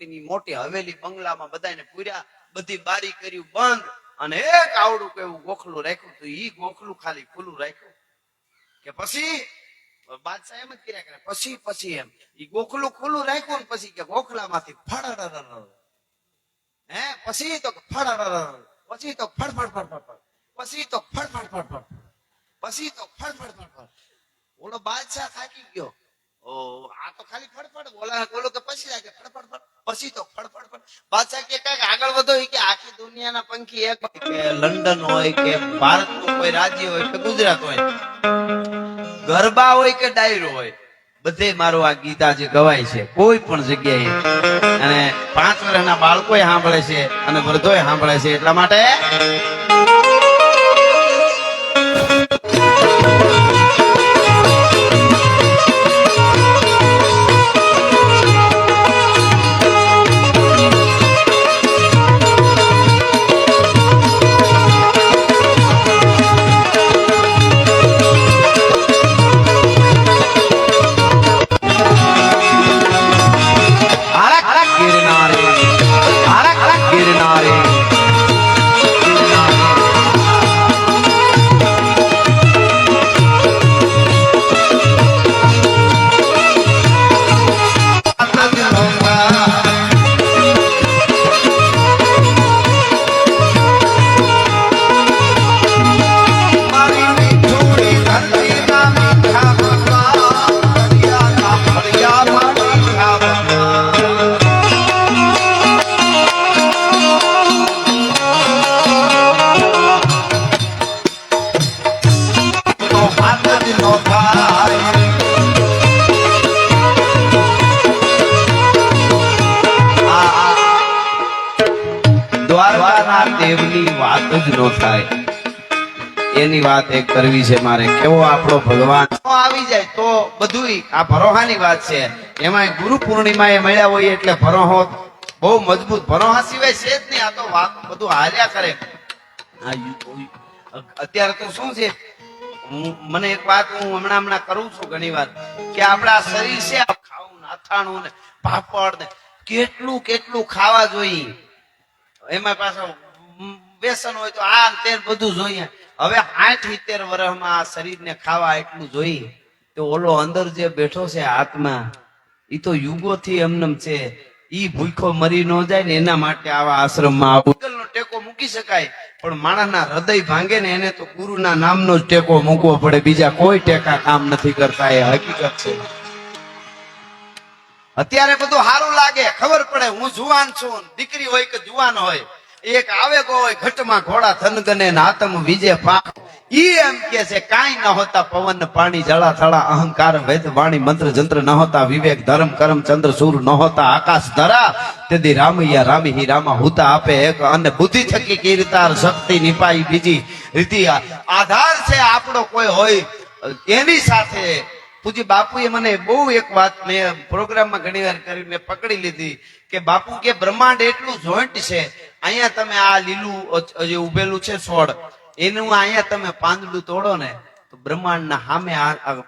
પકડીની મોટી હવેલી બંગલામાં બધાને પૂર્યા, બધી બારી કર્યું બંધ, અને એક આવડું કેવું ગોખલું રાખ્યું તો ઈ ગોખલું ખાલી ખુલ્લું રાખ્યું. કે પછી, બાદશાહ એમ જ કર્યા કરે, પછી પછી એમ. ઈ ગોખલું ખુલ્લું રાખ્યું ને પછી કે ગોખલામાંથી ફળ હે, પછી તો ફળ પછી તો ફળ ફળ ફળ ફળ પછી તો ફળ ફળ ફળ ફળ પછી તો ફળ ફળ ફળ ફળ ઓલો બાદશાહ થાકી ગયો. લંડન હોય કે ભારતનું કોઈ રાજ્ય હોય કે ગુજરાત હોય. ગરબા હોય કે ડાયરો હોય, બધે મારું આ ગીતા જે ગવાય છે. કોઈ પણ જગ્યાએ. અને પાંચ વર્ષના બાળકોએ સાંભળે છે અને વૃદ્ધોએ સાંભળે છે એટલા માટે દેવની વાત જ ન થાય. એની વાત એક કરવી છે મારે. કેવો આપણો ભગવાન આવી જાય તો બધું આ ભરોહાની વાત છે. એમાં ગુરુ પૂર્ણિમા એ મળ્યા હોય એટલે ભરોહો બહુ મજબૂત. ભરોહા સિવાય છે જ નહીં. આ તો વાત બધું હાલ્યા કરે. અત્યારે તો શું છે? મને એક વાત હું હમણાં હમણાં કરું છું ઘણી વાર, કે આપણા શરીર છે ખાવું અથાણું ને પાપડ ને કેટલું કેટલું ખાવા જોઈએ. એમાં પાછો વ્યસન હોય તો આ તે બધું જોઈએ. હવે આઠ સિત્તેર વર્ષમાં આ શરીરને ખાવા એટલું જોઈએ. તો ઓલો અંદર જે બેઠો છે આત્મા એ તો યુગોથી એમનેમ છે. ઈ ભૂખો મરી ન જાય ને એના માટે આવા આશ્રમમાં આવું. નો ટેકો મૂકી શકાય, પણ માણસના હૃદય ભાંગે ને એને તો ગુરુના નામનો જ ટેકો મૂકવો પડે. બીજા કોઈ ટેકા કામ નથી કરતા, એ હકીકત છે. અત્યારે બધું સારું લાગે, ખબર પડે, હું જુવાન છું, દીકરી હોય કે જુવાન હોય. એક આવે કોઈ ઘટમાં ઘોડા થનગને આતમ વિજે પાક ઈ એમ કે છે, કાઈ ન હોતા પવન, પાણી જળા થળા અહંકાર, વેદ, વાણી, મંત્ર, જંત્ર ન હોતા, વિવેક, ધર્મ, કરમ, ચંદ્ર, સૂર ન હોતા, આકાશ, ધરા. તેથી રામૈયા, રામી, હિ, રામા, હુતા આપે એક અને બુદ્ધિ થકી કીર્તાર, શક્તિ, નિપાઈ, બીજી રીતિ આધાર છે આપણો કોઈ હોય. એની સાથે પૂજી બાપુએ મને બહુ એક વાત મેં પ્રોગ્રામમાં ઘણી વાર કરી મેં પકડી લીધી કે બાપુ કે બ્રહ્માંડ એટલું જોઈન્ટ છે અહીંયા તમે આ લીલું જે ઉભેલું છે છોડ, એનું અહીંયા તમે પાંદડું તોડો ને, તો બ્રહ્માંડના સામે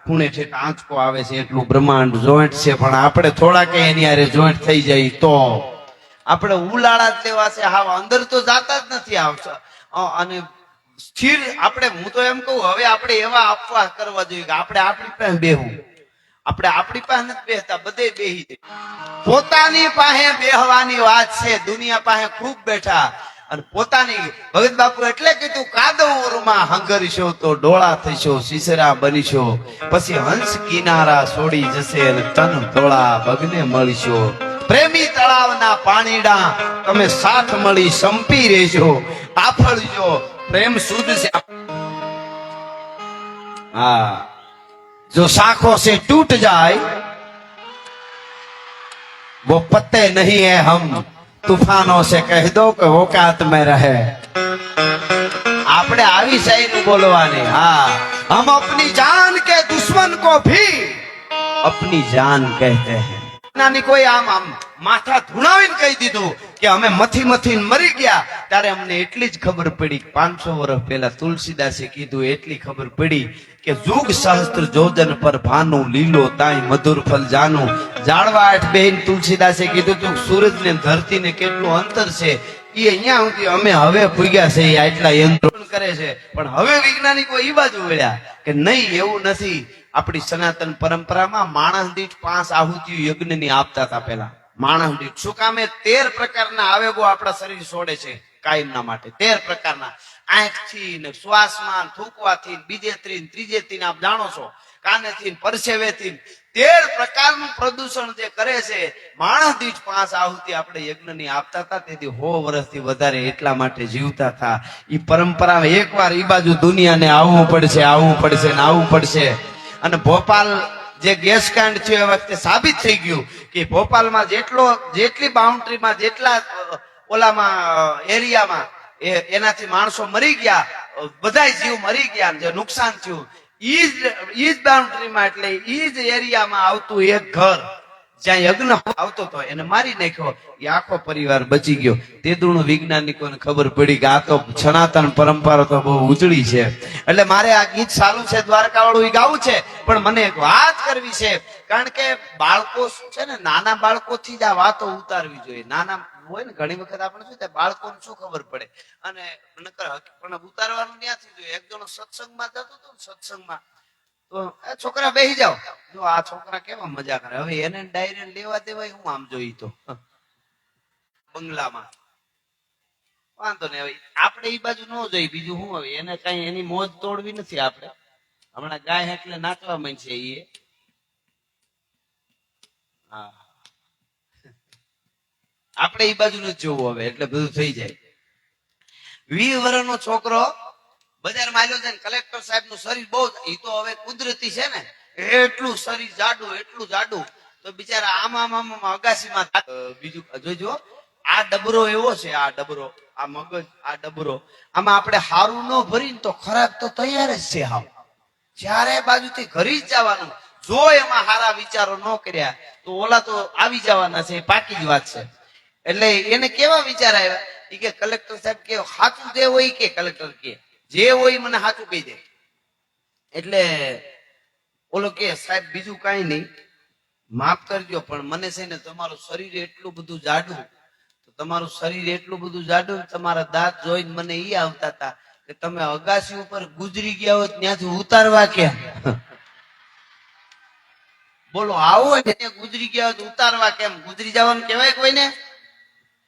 ખૂણે છે આંચકો આવે છે એટલું બ્રહ્માંડ જોઈન્ટ છે. પણ આપણે થોડા કે એની હારે જોઈન્ટ થઈ જાય તો. આપણે ઉલાળા જ લેવા છે. હાવ અંદર તો જાતા જ નથી આવતા. અને સ્થિર, આપણે, હું તો એમ કહું, હવે આપણે એવા આપવા કરવા જોઈએ કે આપણે આપણી પાસે બેહવું આપણે આપણી પાસે નથી બેહતા, બધે બેહી. પોતાની પાસે બેહવાની વાત છે, દુનિયા પાસે ખૂબ બેઠા. અને પોતાની, ભગત બાપુ એટલે કીધું કાદવમાં હંગરશો તો ડોળા થશો શીશરા બનશો. પછી હંસ કિનારા છોડી જશે અને તન ડોળા ભગને મળશો. પ્રેમી તળાવના પાણીડા તમે સાથ મળી સંપી રહેજો, આફળજો. પ્રેમ શુદ્ધ છે. હા. जो शाखों से टूट जाए वो पत्ते नहीं है हम तूफानों से कह दो कि औकात में રહે આપણે આવી શાયરી બોલવાની હા हम अपनी जान के दुश्मन को भी अपनी जान कहते हैं નાની કોઈ આમ આમ માથા ધુણાવીને કહી દીધું કે અમે મથી મથી મરી ગયા, ત્યારે અમને એટલી જ ખબર પડી પાંચસો વર્ષ પહેલા તુલસીદાસે કીધું, એટલી ખબર પડી કે જુગ સહસ્ત્ર જોજન પર ભાનું, લીલો તાઈ મધુર ફલ જાનું. આઠ બેન તુલસીદાસે કીધું તું સૂરજ ને ધરતી ને કેટલું અંતર છે? એ અહીંયા સુધી અમે હવે પૂગ્યા છે આટલા યંત્રો કરે છે. પણ હવે વૈજ્ઞાનિકો એ બાજુ વળ્યા કે નહીં, એવું નથી. આપણી સનાતન પરંપરામાં માણસ દીઠ પાંચ આહુતિઓ યજ્ઞની આપતા હતા પેલા માણસ દીઠ શું કામે તેર પ્રકારના આવેગો આપણા શરીર છોડે છે કાયમના માટે. તેર પ્રકારના. આંખથી ને શ્વાસમાં થૂકવાથી બીજે ત્રીન ત્રીજે ત્રીન આપ જાણો છો, કાનેથી પરસેવેથી તેર પ્રકારનું પ્રદૂષણ જે કરે છે, માણસ દીઠ પાંચ આહુતિ આપણે યજ્ઞની આપતા હતા, તેથી હો વર્ષથી વધારે એટલા માટે જીવતા હતા. ઈ પરંપરા એકવાર ઈ બાજુ દુનિયાને આવવું પડશે આવવું પડશે ને આવવું પડશે. અને ભોપાલ જે ગેસ કાંડ થયો એ વખતે સાબિત થઈ ગયું કે ભોપાલમાં જેટલો, જેટલી બાઉન્ડ્રીમાં જેટલા ઓલામાં એરિયામાં એ, એનાથી માણસો મરી ગયા બધાય જીવ મરી ગયા જે નુકસાન થયું, ઈ જ ઈ જ બાઉન્ડ્રીમાં એટલે ઈ જ એરિયામાં આવતું એક ઘર. જ્યાં યજ્ઞ આવતો હતો, એને મારી નાખ્યો. એ આખો પરિવાર બચી ગયો. તે દુણું વૈજ્ઞાનિકોને ખબર પડી કે આ તો સનાતન પરંપરા તો બહુ ઉજળી છે. એટલે મારે આ ગીત સારું છે દ્વારકા વાળું ગાવું છે, પણ મને એક વાત કરવી છે. કારણ કે બાળકો શું છે ને, નાના બાળકોથી જ આ વાતો ઉતારવી જોઈએ. નાના હોય ને, ઘણી વખત આપણે શું થાય, બાળકોને શું ખબર પડે? અને નકર પણ ઉતારવાનું ત્યાંથી જોઈએ? એક જણો સત્સંગમાં જતો હતો ને, સત્સંગમાં તો છોકરા બેસી જાઓ. જો આ છોકરા કેવા મજા કરે. હવે એને ડાયરી લેવા દેવાય, હું આમ જોઈ તો. બંગલામાં. વાંધો નહીં, હવે આપણે એ બાજુ ન જોઈ. બીજું શું હવે? એને કઈ એની મોજ તોડવી નથી આપણે. હમણાં ગાય એટલે નાચવા માંડશે એ. હા. આપણે એ બાજુ નથી જોવું હવે, એટલે બધું થઈ જાય. વી વર્ષનો છોકરો બજારમાં આવ્યો છે ને, કલેક્ટર સાહેબનું શરીર બહુ એ તો હવે કુદરતી છે ને. એટલું શરીર જાડું, એટલું જાડું. તો બિચારા આમ આમ આમ અગાસીમાં બીજું જોજો, આ ડબરો એવો છે, આ ડબરો, આ મગજ, આ ડબરો. આમાં આપણે હારું ન ભરીને તો ખરાબ તો તૈયાર જ છે હાવ. ચારે બાજુથી ઘરી જ જવાનું, જો એમાં સારા વિચારો ન કર્યા, તો ઓલા તો આવી જવાના છે પાકી જ વાત છે. એટલે એને કેવા વિચાર આવ્યા? કે કલેક્ટર સાહેબ કે સાચું હોય કે, કલેક્ટર કે. જે હોય મને સાચું કહી દે. એટલે ઓલો કે, સાહેબ, બીજું કઈ નહીં. માફ કરજો, પણ મને છે ને તમારું શરીર એટલું બધું જાડું. તમારું શરીર એટલું બધું જાડું તમારા દાંત જોઈને મને ઈ આવતા હતા કે તમે અગાસી ઉપર ગુજરી ગયા હોય ત્યાંથી ઉતારવા કે. બોલો, આવો ને ગુજરી ગયા હોય ઉતારવા કેમ? ગુજરી જવાનું કહેવાય કોઈને?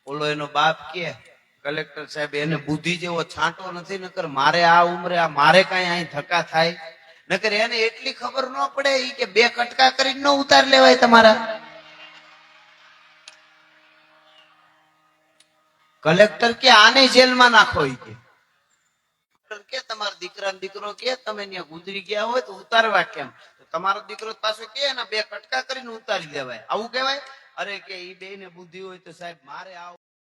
ઓલો એનો બાપ કે કલેક્ટર સાહેબ, એને બુદ્ધિ જેવો છાંટો નથી, નકર મારે આ ઉંમરે, આ મારે કઈ અહીં ધક્કા થાય? નકર એને એટલી ખબર ન પડે કે બે કટકા કરીને ન ઉતાર લેવાય તમારા. કલેક્ટર કે આને જેલમાં નાખો કે? કે તમારા દીકરા દીકરો કે, તમે ત્યાં ગુજરી ગયા હોય તો ઉતારવા કેમ? તમારો દીકરો પાછો કે બે કટકા કરીને ઉતારી દેવાય આવું કહેવાય? અરે કે ઈ બે ને બુદ્ધિ હોય તો સાહેબ, મારે આ